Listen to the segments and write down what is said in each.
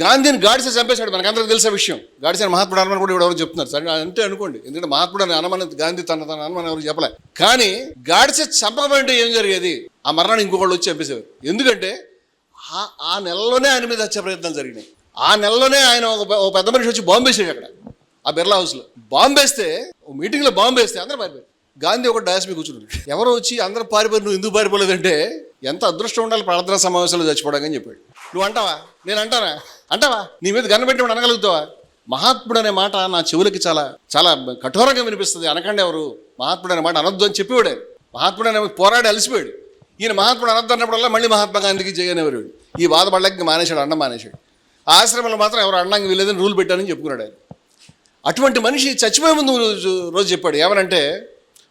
గాంధీని గాడిసే చంపేశాడు మనకందరికి తెలిసే విషయం. గాడిసే మహాత్ముడు అనమని కూడా ఎవరు చెప్తున్నారు. సరే అంటే అనుకోండి. ఎందుకంటే మహాత్ముడు అని అనమని గాంధీ తన తన అనమని ఎవరు చెప్పలే. కానీ గాడిసే చంపకపోయింటే ఏం జరిగేది? ఆ మరణాన్ని ఇంకొకళ్ళు వచ్చి చంపేశారు. ఎందుకంటే ఆ- ఆ నెలలోనే ఆయన మీద హత్య ప్రయత్నాలు జరిగినాయి. ఆ నెలలోనే ఆయన ఒక పెద్ద మనిషి వచ్చి బాంబు వేసాడు అక్కడ ఆ బిర్లా హౌస్లో బాంబు వేస్తే ఓ మీటింగ్లో బాంబు వేస్తే అందరూ పారిపోయారు. గాంధీ ఒక డయాస్ మీద కూర్చున్నాడు. ఎవరు వచ్చి అందరూ పారిపోయారు నువ్వు ఎందుకు పారిపోలేదంటే ఎంత అదృష్టం ఉండాలి ప్రార్థన సమావేశంలో చచ్చిపోవడానికి చెప్పాడు. నువ్వు అంటావా? నేను అంటానా? అంటావా? నీ మీద కనిపెట్టి అనగలుగుతావా? మహాత్ముడు అనే మాట నా చెవులకి చాలా చాలా కఠోరంగా వినిపిస్తుంది. అనకండి ఎవరు? మహాత్ముడు అనే మాట అనొద్దు అని చెప్పేవాడు. మహాత్ముడు అనే పోరాడి అలసిపోయాడు. ఈయన మహాత్ముడు అనొద్దు అన్నప్పుడల్లా మళ్ళీ మహాత్మా గాంధీకి జయనేవాడు ఈ బాధపడలేక మానేశాడు అన్నం మానేశాడు. ఆ ఆశ్రమంలో మాత్రం ఎవరు అన్నంగా వీలేదని రూల్ పెట్టానని చెప్పుకున్నాడు ఆయన. అటువంటి మనిషి చచ్చిపోయే ముందు రోజు రోజు చెప్పాడు. ఏమనంటే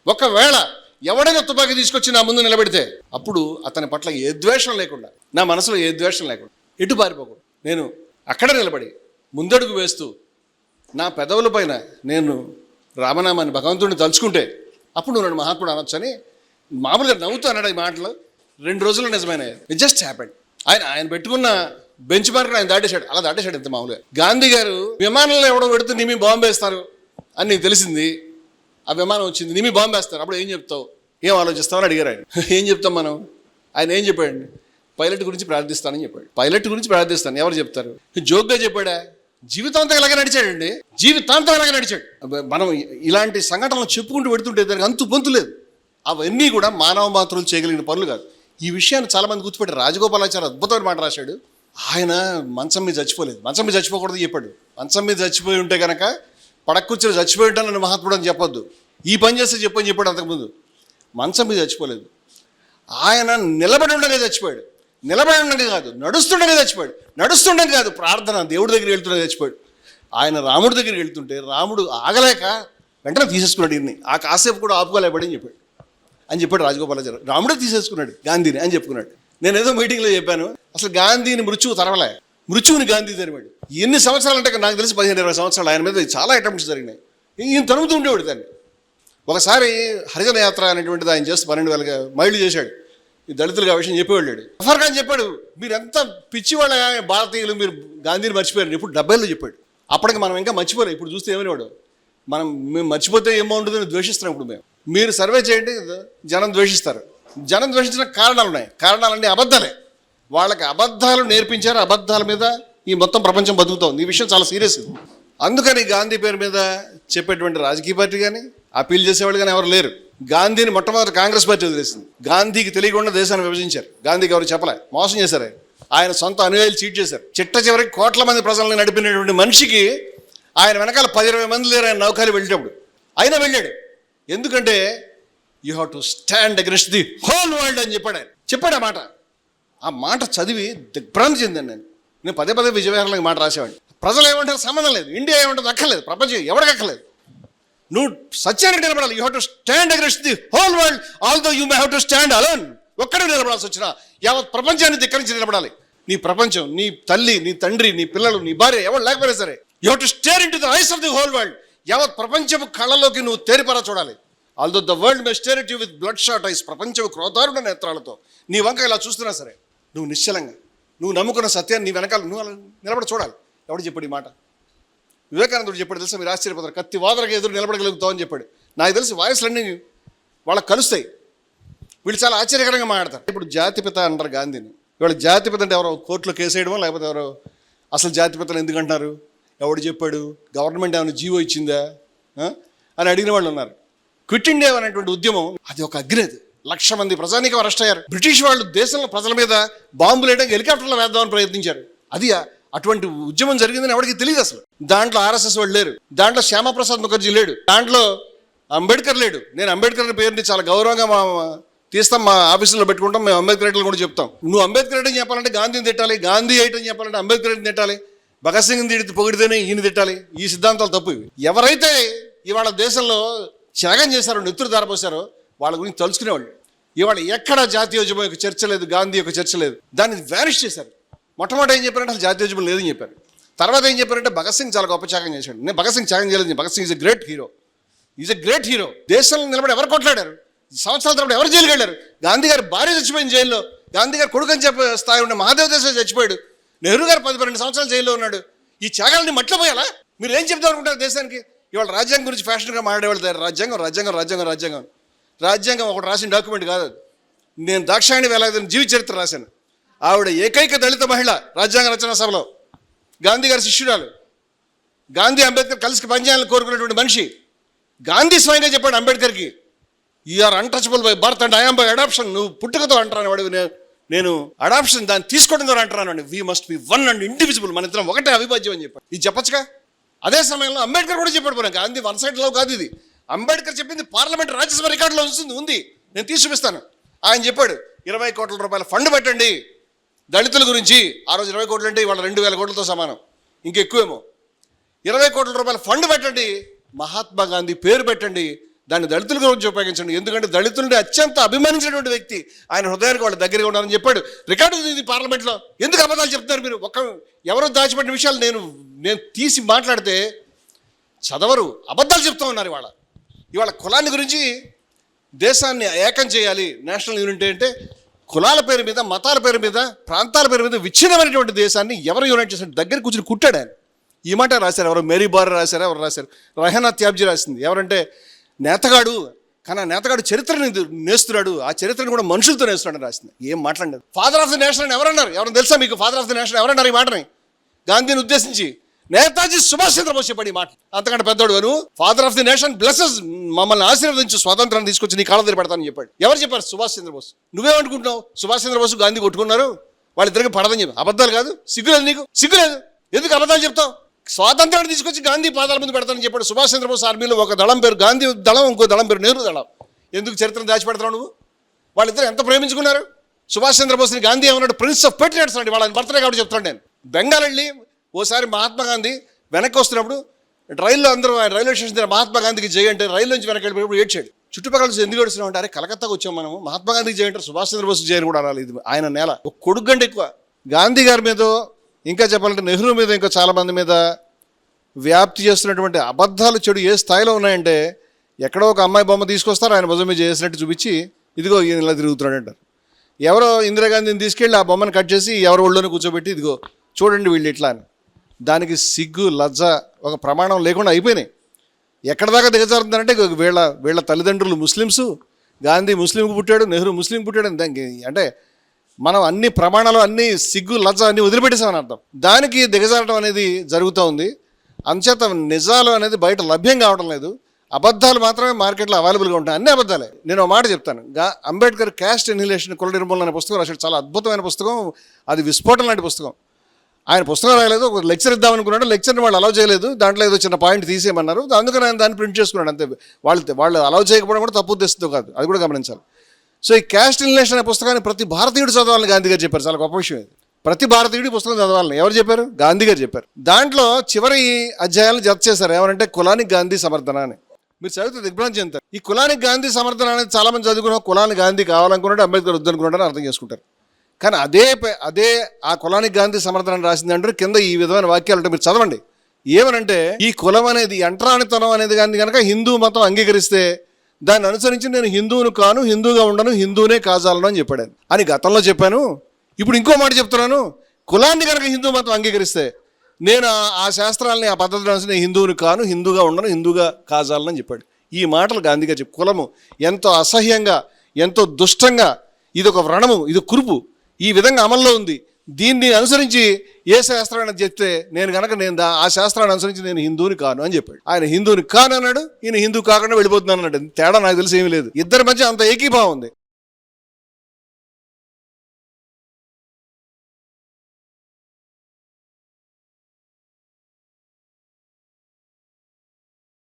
ఒకవేళ ఎవడైనా తుపాకీ తీసుకొచ్చి నా ముందు నిలబెడితే అప్పుడు అతని పట్ల ఏ ద్వేషం లేకుండా నా మనసులో ఏ ద్వేషం లేకుండా ఎటు పారిపోకూడదు నేను అక్కడ నిలబడి ముందడుగు వేస్తూ నా పెదవుల పైన నేను రామనామాన్ని భగవంతుడిని తలుచుకుంటే అప్పుడు నువ్వు నన్ను మహాత్ముడు అనొచ్చని మామూలుగా నవ్వుతూ అన్నాడు ఈ మాటలు. రెండు రోజులు నిజమైన ఇట్ జస్ట్ హ్యాపెండ్ ఆయన ఆయన పెట్టుకున్న బెంచ్ మార్క్ ఆయన దాటేశాడు. అలా దాటేశాడు ఇంత మామూలుగా. గాంధీ గారు విమానంలో ఎవడో పెడితే నీ మీ బాంబేస్తారు అని నీకు తెలిసింది. ఆ విమానం వచ్చింది. నిమి బాంబేస్తారు. బాంబు వేస్తారు అప్పుడు ఏం చెప్తావు? ఏం ఆలోచిస్తామని అని అడిగారు ఆయన. ఏం చెప్తాం మనం? ఆయన ఏం చెప్పాడు పైలట్ గురించి ప్రార్థిస్తానని చెప్పాడు. పైలట్ గురించి ప్రార్థిస్తాను. ఎవరు చెప్తారు? జోక్గా చెప్పాడా? జీవితాంతం ఇలాగే నడిచాడండి. జీవితాంతం ఇలాగే నడిచాడు. మనం ఇలాంటి సంఘటనలు చెప్పుకుంటూ పెడుతుంటే దానికి అంతు పొంతు లేదు. అవన్నీ కూడా మానవ మాత్రులు చేయగలిగిన పనులు కాదు. ఈ విషయాన్ని చాలామంది గుర్తుపెట్టారు. రాజగోపాలాచారి అద్భుతమైన మాట రాశాడు. ఆయన మంచం మీద చచ్చిపోలేదు. మంచం మీద చచ్చిపోకూడదు చెప్పాడు. మంచం మీద చచ్చిపోయి ఉంటే కనుక పడక్కుర్చొని చచ్చిపోయింటాను నన్ను మహాత్ముడు అని చెప్పొద్దు. ఈ పని చేస్తే చెప్పని చెప్పాడు అంతకుముందు. మంచం మీద చచ్చిపోలేదు. ఆయన నిలబడి ఉండగా చచ్చిపోయాడు. నిలబడి ఉండగా కాదు నడుస్తుండగా చచ్చిపోయాడు. నడుస్తుండగా కాదు ప్రార్థన దేవుడి దగ్గర వెళ్తుండగా చచ్చిపోయాడు. ఆయన రాముడి దగ్గరికి వెళ్తుంటే రాముడు ఆగలేక వెంటనే తీసేసుకున్నాడు ఇన్ని ఆ కాసేపు కూడా ఆపుకోలేబడి అని చెప్పాడు. అని చెప్పాడు రాజగోపాలాచారి రాముడే తీసేసుకున్నాడు గాంధీని అని చెప్పుకున్నాడు. నేను ఏదో మీటింగ్లో చెప్పాను. అసలు గాంధీని మృత్యువు తరవలే. మృత్యువుని గాంధీ జరిమాడు ఎన్ని సంవత్సరాలు అంటే నాకు తెలిసి పదిహేను ఇరవై సంవత్సరాలు ఆయన మీద చాలా అటెంప్ట్స్ జరిగినాయి. ఈయన తరుముతూ ఉండేవాడు దాన్ని. ఒకసారి హరిజన యాత్ర అనేటువంటిది ఆయన చేస్తూ పన్నెండు వేల మైళ్ళు చేశాడు. ఈ దళితులుగా ఆ విషయం చెప్పేవాళ్ళాడు. అఫర్ ఖాన్ చెప్పాడు మీరు ఎంత పిచ్చివాళ్ళ భారతీయులు మీరు గాంధీని మర్చిపోయారు ఇప్పుడు డెబ్బైలో చెప్పాడు. అప్పటికి మనం ఇంకా మర్చిపోలేదు ఇప్పుడు చూస్తే ఏమనేవాడు? మనం మేము మర్చిపోతే ఏమో ఉంటుందని ద్వేషిస్తున్నాం ఇప్పుడు మేము. మీరు సర్వే చేయండి జనం ద్వేషిస్తారు. జనం ద్వేషించిన కారణాలు ఉన్నాయి కారణాలన్నీ అబద్ధాలే. వాళ్ళకి అబద్ధాలు నేర్పించారు అబద్ధాల మీద ఈ మొత్తం ప్రపంచం బతుకుతోంది ఈ విషయం చాలా సీరియస్ ఇది. అందుకని గాంధీ పేరు మీద చెప్పేటువంటి రాజకీయ పార్టీ కానీ అప్పీల్ చేసేవాళ్ళు కానీ ఎవరు లేరు. గాంధీని మొట్టమొదటి కాంగ్రెస్ పార్టీ వదిలేసింది. గాంధీకి తెలియకుండా దేశాన్ని విభజించారు. గాంధీకి ఎవరు చెప్పలే మోసం చేశారు. ఆయన సొంత అనుయాయులు చీట్ చేశారు. చిట్ట చివరికి కోట్ల మంది ప్రజలను నడిపినటువంటి మనిషికి ఆయన వెనకాల పది ఇరవై మంది లేరు ఆయన నౌకాలు వెళ్ళేటప్పుడు. అయినా వెళ్ళాడు. ఎందుకంటే you have to stand against the whole world అని చెప్పాడు ఆయన. చెప్పాడు ఆ మాట. ఆ మాట చదివి దిగ్భ్రాంతి చెందాను నేను. నేను పదే పదే విజయవాడలకు మాట రాసేవాడిని. ప్రజలు ఏమంటారు సంబంధం లేదు. ఇండియా ఏమంటుంది అక్కర్లేదు. ప్రపంచం ఎవరికి అక్కర్లేదు. నువ్వు సత్యానికి నిలబడాలి. You have to stand against the whole world although you may have to stand alone. ఒక్కడే నిలబడాల్సి వచ్చినా యావత్ ప్రపంచాన్ని ధిక్కరించి నిలబడాలి. నీ ప్రపంచం నీ తల్లి నీ తండ్రి నీ పిల్లలు నీ భార్య ఎవరు లేకపోయినా సరే you have to stare into the eyes of the whole world. యావత్ ప్రపంచపు కళ్ళలోకి నువ్వు తేరిపరా చూడాలి. Although the world may stare at thee with bloodshot eyes ప్రపంచపు క్రోధారుడ నేత్రాలతో. నీ వంక ఇలా చూస్తున్నా సరే నువ్వు నిశ్చలంగా. నువ్వు నమ్ముకున్న సత్యాన్ని నీ వెనకాల నువ్వు అలా నిలబడి చూడాలి. ఎవడు చెప్పాడు ఈ మాట? వివేకానందుడు చెప్పాడు తెలుసా? మీరు ఆశ్చర్యపోతారు. కత్తి వాదరకు ఎదురు నిలబడగలుగుతావు అని చెప్పాడు. నాకు తెలిసి వాయిస్లన్నీ వాళ్ళకి కలుస్తాయి. వీళ్ళు చాలా ఆశ్చర్యకరంగా మాట్లాడతారు. ఇప్పుడు జాతిపిత అంటారు గాంధీని. ఇవాళ జాతిపిత అంటే ఎవరో కోర్టులో కేసు వేయడమో లేకపోతే ఎవరో అసలు జాతిపితలు ఎందుకంటున్నారు ఎవడు చెప్పాడు? గవర్నమెంట్ ఏమైనా జీవో ఇచ్చిందా? అని అడిగిన వాళ్ళు ఉన్నారు. క్విట్ ఇండియా అనేటువంటి ఉద్యమం అది ఒక అగ్ని అది లక్ష మంది ప్రజానికి అరెస్ట్ అయ్యారు. బ్రిటిష్ వాళ్ళు దేశంలో ప్రజల మీద బాంబులు వేయడానికి హెలికాప్టర్లు వేద్దామని ప్రయత్నించారు. అది అటువంటి ఉద్యమం జరిగిందని ఎవరికి తెలియదు అసలు. దాంట్లో ఆర్ఎస్ఎస్ వాళ్ళు లేరు. దాంట్లో శ్యామప్రసాద్ ముఖర్జీ లేడు. దాంట్లో అంబేద్కర్ లేడు. నేను అంబేద్కర్ అనే పేరుని చాలా గౌరవంగా మా తీస్తాం మా ఆఫీసులో పెట్టుకుంటాం మేము అంబేద్కర్ రేట్లు కూడా చెప్తాం. నువ్వు అంబేద్కర్ రేట్ చెప్పాలంటే గాంధీని తిట్టాలి గాంధీ ఐటని చెప్పాలంటే అంబేద్కర్ రేట్ని తిట్టాలి భగత్ సింగ్ తిడితే పొగిడితేనే ఈయన తిట్టాలి. ఈ సిద్ధాంతాలు తప్పు ఇవి. ఎవరైతే ఇవాళ దేశంలో త్యాగం చేశారో నెత్తురు దారపోసారో వాళ్ళ గురించి తలుచుకునేవాళ్ళు. ఇవాళ ఎక్కడ జాతీయోద్యమం యొక్క చర్చ లేదు గాంధీ యొక్క చర్చ లేదు. దాన్ని వ్యానిష్ చేశారు. మొట్టమొదటి ఏం చెప్పారంటే అసలు జాతీయోద్యమం లేదని చెప్పారు. తర్వాత ఏం చెప్పారంటే భగత్ సింగ్ చాలా గొప్ప త్యాగం చేశాడు. నేను భగత్ సింగ్ త్యాగం చేయలేదు. Bhagat Singh is a great hero is a great hero దేశంలో నిలబడి ఎవరు కొట్లాడారు? సంవత్సరాల తర్వాత ఎవరు జైలుకి వెళ్ళారు? గాంధీ గారి భార్య చచ్చిపోయింది జైల్లో. గాంధీ గారు కొడుకు అని చెప్పే స్థాయి ఉన్న మహాదేవ్ దేశం చచ్చిపోయాడు. నెహ్రూ గారు పది పన్నెండు సంవత్సరాలు జైల్లో ఉన్నాడు. ఈ త్యాగాలని మట్లపోయాలా మీరు ఏం చెప్తారు అనుకుంటారు దేశానికి? ఇవాళ రాజ్యాంగం గురించి ఫ్యాషన్గా మాట్లాడేవాళ్ళు రాజ్యాంగం రాజ్యాంగం రాజ్యాంగం రాజ్యాంగం. రాజ్యాంగం ఒకటి రాసిన డాక్యుమెంట్ కాదు అది. నేను దాక్షాయణి వేలాయుధం జీవిత చరిత్ర రాశాను. ఆవిడ ఏకైక దళిత మహిళ రాజ్యాంగ రచనా సభలో. గాంధీ గారి శిష్యురాలు. గాంధీ అంబేద్కర్ కలిసి పనిచేయాలని కోరుకున్నటువంటి మనిషి. గాంధీ స్వయంగా చెప్పాడు అంబేద్కర్కి are untouchable by birth and I'm by adoption నువ్వు పుట్టుకతో అంటాను వాడు. నేను- నేను అడాప్షన్ దాన్ని తీసుకోవడం ద్వారా అంటున్నాను we must be one and individual మన ఇద్దరం ఒకటే అవిభాజ్యం అని చెప్పాడు. ఇది చెప్పచ్చుగా? అదే సమయంలో అంబేద్కర్ కూడా చెప్పాడు గాంధీ వన్ సైడ్లో కాదు ఇది. అంబేద్కర్ చెప్పింది పార్లమెంట్ రాజ్యసభ రికార్డులో వస్తుంది ఉంది. నేను తీసి చూపిస్తాను. ఆయన చెప్పాడు ఇరవై కోట్ల రూపాయల ఫండ్ పెట్టండి. దళితుల గురించి ఆ రోజు ఇరవై కోట్లు అంటే ఇవాళ రెండు వేల కోట్లతో సమానం. ఇంకెక్కువేమో. ఇరవై కోట్ల రూపాయల ఫండ్ పెట్టండి. మహాత్మా గాంధీ పేరు పెట్టండి. దాన్ని దళితుల గురించి ఉపయోగించండి. ఎందుకంటే దళితులని అత్యంత అభిమానించినటువంటి వ్యక్తి ఆయన హృదయానికి వాళ్ళ దగ్గరగా ఉన్నారని చెప్పాడు. రికార్డు ఉంది పార్లమెంట్లో. ఎందుకు అబద్ధాలు చెప్తున్నారు మీరు? ఒక్క ఎవరో దాచిపెట్టిన విషయాలు నేను నేను తీసి మాట్లాడితే చదవరు. అబద్ధాలు చెప్తూ ఉన్నారు ఇవాళ. ఇవాళ కులాన్ని గురించి దేశాన్ని ఏకం చేయాలి నేషనల్ యూనిటీ అంటే కులాల పేరు మీద మతాల పేరు మీద ప్రాంతాల పేరు మీద విచ్ఛిన్నమైనటువంటి దేశాన్ని ఎవరు యూనైట్ చేసిన దగ్గర కూర్చుని కుట్టాడు ఆయన. ఈ మాట రాశారు. ఎవరు? మేరీ బార్ రాశారు? ఎవరు రాశారు? రహనా త్యాబ్జీ రాసింది. ఎవరంటే నేతగాడు కానీ ఆ నేతగాడు చరిత్రని నేస్తున్నాడు. ఆ చరిత్రను కూడా మనుషులతో నేస్తున్నాడు రాసింది. ఏం మాట్లాడలేదు. ఫాదర్ ఆఫ్ ది నేషన్ అని ఎవరన్నారు? ఎవరైనా తెలుసా మీకు? ఫాదర్ ఆఫ్ ది నేషన్ ఎవరన్నారు ఈ మాటని? గాంధీని ఉద్దేశించి నేతాజీ సుభాష్ చంద్రబోస్ చెప్పాడు మాట అంతకంటే పెద్దోడు నువ్వు father of the nation blesses మమ్మల్ని ఆశీర్వదించి స్వాతంత్రాన్ని తీసుకొచ్చి నీ కాళ్ళ దగ్గర పెడతానని చెప్పాడు. ఎవరు చెప్పారు? సుభాష్ చంద్రబోస్. నువ్వేమనుకుంటున్నావు? సుభాష్ చంద్రబోస్ గాంధీ కొట్టుకున్నారు. వాళ్ళిద్దరికి పడదని చెప్పి అబద్ధాలు కాదు. సిగ్గులేదు నీకు? సిగ్గులేదు. ఎందుకు అబద్ధాలు చెప్తావు? స్వాతంత్రాన్ని తీసుకొచ్చి గాంధీ పాదాల ముందు పెడతానని చెప్పాడు సుభాష్ చంద్రబోస్ ఆర్మీలో ఒక దళం పేరు గాంధీ దళం ఇంకో దళం పేరు నెహ్రూ దళం. ఎందుకు చరిత్రను దాచిపెడతావు నువ్వు? వాళ్ళిద్దరు ఎంత ప్రేమించుకున్నారు? సుభాష్ చంద్రబోస్ని గాంధీ ఏమన్నాడు? ప్రిన్స్ ఆఫ్ పెట్రియట్స్ అండి. వాళ్ళని బర్త్డే కాబట్టి చెప్తాను నేను. బెంగాల్ వెళ్ళి ఓసారి మహాత్మా గాంధీ వెనక్కి వస్తున్నప్పుడు రైల్లో అందరూ ఆయన రైల్వే స్టేషన్ దగ్గర మహాత్మా గాంధీకి జై అంటే రైలు నుంచి వెనక్కి వెళ్ళిపోయినప్పుడు ఏడ్చాడు. చుట్టుపక్కల నుంచి ఎందుకు ఏడుస్తున్నాం అంటే అరే కలకత్తాకు వచ్చాం మనము. మహాత్మా గాంధీ జై అంటే సుభాష్ చంద్రబోస్ జై అని కూడా అనాలి. ఇది ఆయన నేల. ఒక కొడుకు గంట ఎక్కువ. గాంధీ గారి మీద ఇంకా చెప్పాలంటే నెహ్రూ మీద ఇంకా చాలా మంది మీద వ్యాప్తి చేస్తున్నటువంటి అబద్ధాలు చెడు ఏ స్థాయిలో ఉన్నాయంటే ఎక్కడో ఒక అమ్మాయి బొమ్మ తీసుకొస్తారు ఆయన భుజం మీద చేసినట్టు చూపించి ఇదిగో ఈయన ఇలా తిరుగుతున్నాడు అంటారు. ఎవరో ఇందిరాగాంధీని తీసుకెళ్ళి ఆ బొమ్మను కట్ చేసి ఎవరో ఒళ్ళోనే కూర్చోబెట్టి ఇదిగో చూడండి వీళ్ళు ఇట్లా అని. దానికి సిగ్గు లజ్జ ఒక ప్రమాణం లేకుండా అయిపోయినాయి. ఎక్కడ దాకా దిగజారుతుందంటే వీళ్ళ వీళ్ళ తల్లిదండ్రులు ముస్లిమ్స్ గాంధీ ముస్లింకు పుట్టాడు నెహ్రూ ముస్లిం పుట్టాడు అని దానికి అంటే మనం అన్ని ప్రమాణాలు అన్ని సిగ్గు లజ్జ అన్ని వదిలిపెట్టేసామని అర్థం. దానికి దిగజారడం అనేది జరుగుతూ ఉంది. అంచేత నిజాలు అనేది బయట లభ్యం కావడం లేదు. అబద్ధాలు మాత్రమే మార్కెట్లో అవైలబుల్గా ఉంటాయి అన్ని అబద్ధాలే. నేను ఒక మాట చెప్తాను. గా అంబేద్కర్ క్యాస్ట్ ఎన్హిలేషన్ కుల నిర్మూలన అనే పుస్తకం రాశాడు. చాలా అద్భుతమైన పుస్తకం. అది విస్ఫోటం లాంటి పుస్తకం. ఆయన పుస్తకం రాయలేదు ఒక లెక్చర్ ఇద్దాం అనుకున్నాడు లెక్చర్ని వాళ్ళు అలౌ చేయలేదు దాంట్లో ఏదో చిన్న పాయింట్ తీసేయమన్నారు. అందుకని ఆయన దాన్ని ప్రింట్ చేసుకున్నాడు అంతే. వాళ్ళు వాళ్ళు అలౌ చేయకపోవడం కూడా తప్పు ఉద్దేశంతో కాదు. అది కూడా గమనించాలి. సో ఈ క్యాస్ట్ ఇన్లేషన్ అనే పుస్తకాన్ని ప్రతి భారతీయుడు చదవాలని గాంధీ గారు చెప్పారు. చాలా గొప్ప విషయం ఇది. ప్రతి భారతీయుడు పుస్తకం చదవాలని. ఎవరు చెప్పారు? గాంధీ గారు చెప్పారు. దాంట్లో చివరి అధ్యాయాలు జత చేశారు. ఏమంటే కులానికి గాంధీ సమర్థన అని. మీరు చదివితే దిగ్భ్రాంతి చెందుతారు. ఈ కులానికి గాంధీ సమర్థన అనేది చాలా మంది కులానికి గాంధీ కావాలనుకున్నాడు అంబేద్కర్ వద్దనుకున్నాడని అర్థం చేసుకుంటారు. కానీ అదే పే- అదే ఆ కులానికి గాంధీ సమర్థన రాసింది అంటారు. కింద ఈ విధమైన వాక్యాలు అంటే మీరు చదవండి. ఏమనంటే ఈ కులం అనేది ఎంట్రానితనం అనేది కానీ కనుక హిందూ మతం అంగీకరిస్తే దాన్ని అనుసరించి నేను హిందువును కాను హిందూగా ఉండను హిందూనే కాజాలను అని చెప్పాడు అని గతంలో చెప్పాను. ఇప్పుడు ఇంకో మాట చెప్తున్నాను. కులాన్ని కనుక హిందూ మతం అంగీకరిస్తే నేను ఆ- శాస్త్రాలని ఆ పద్ధతులను అనుసరించి నేను హిందువుని కాను హిందూగా ఉండను హిందూగా కాజాలని చెప్పాడు. ఈ మాటలు గాంధీగా చెప్పు కులము ఎంతో అసహ్యంగా ఎంతో దుష్టంగా ఇది ఒక వ్రణము ఇది కురుపు. ఈ విధంగా అమల్లో ఉంది. దీన్ని అనుసరించి ఏ శాస్త్రాన్ని చెప్తే నేను కనుక నేను దా- ఆ శాస్త్రాన్ని అనుసరించి నేను హిందువుని కాను అని చెప్పాడు. ఆయన హిందువుని కాను అన్నాడు ఈయన హిందూ కాకుండా వెళ్ళిపోతున్నాను అన్నాడు. తేడా నాకు తెలిసి ఏమీ లేదు. ఇద్దరి మధ్య అంత ఏకీభావం ఉంది.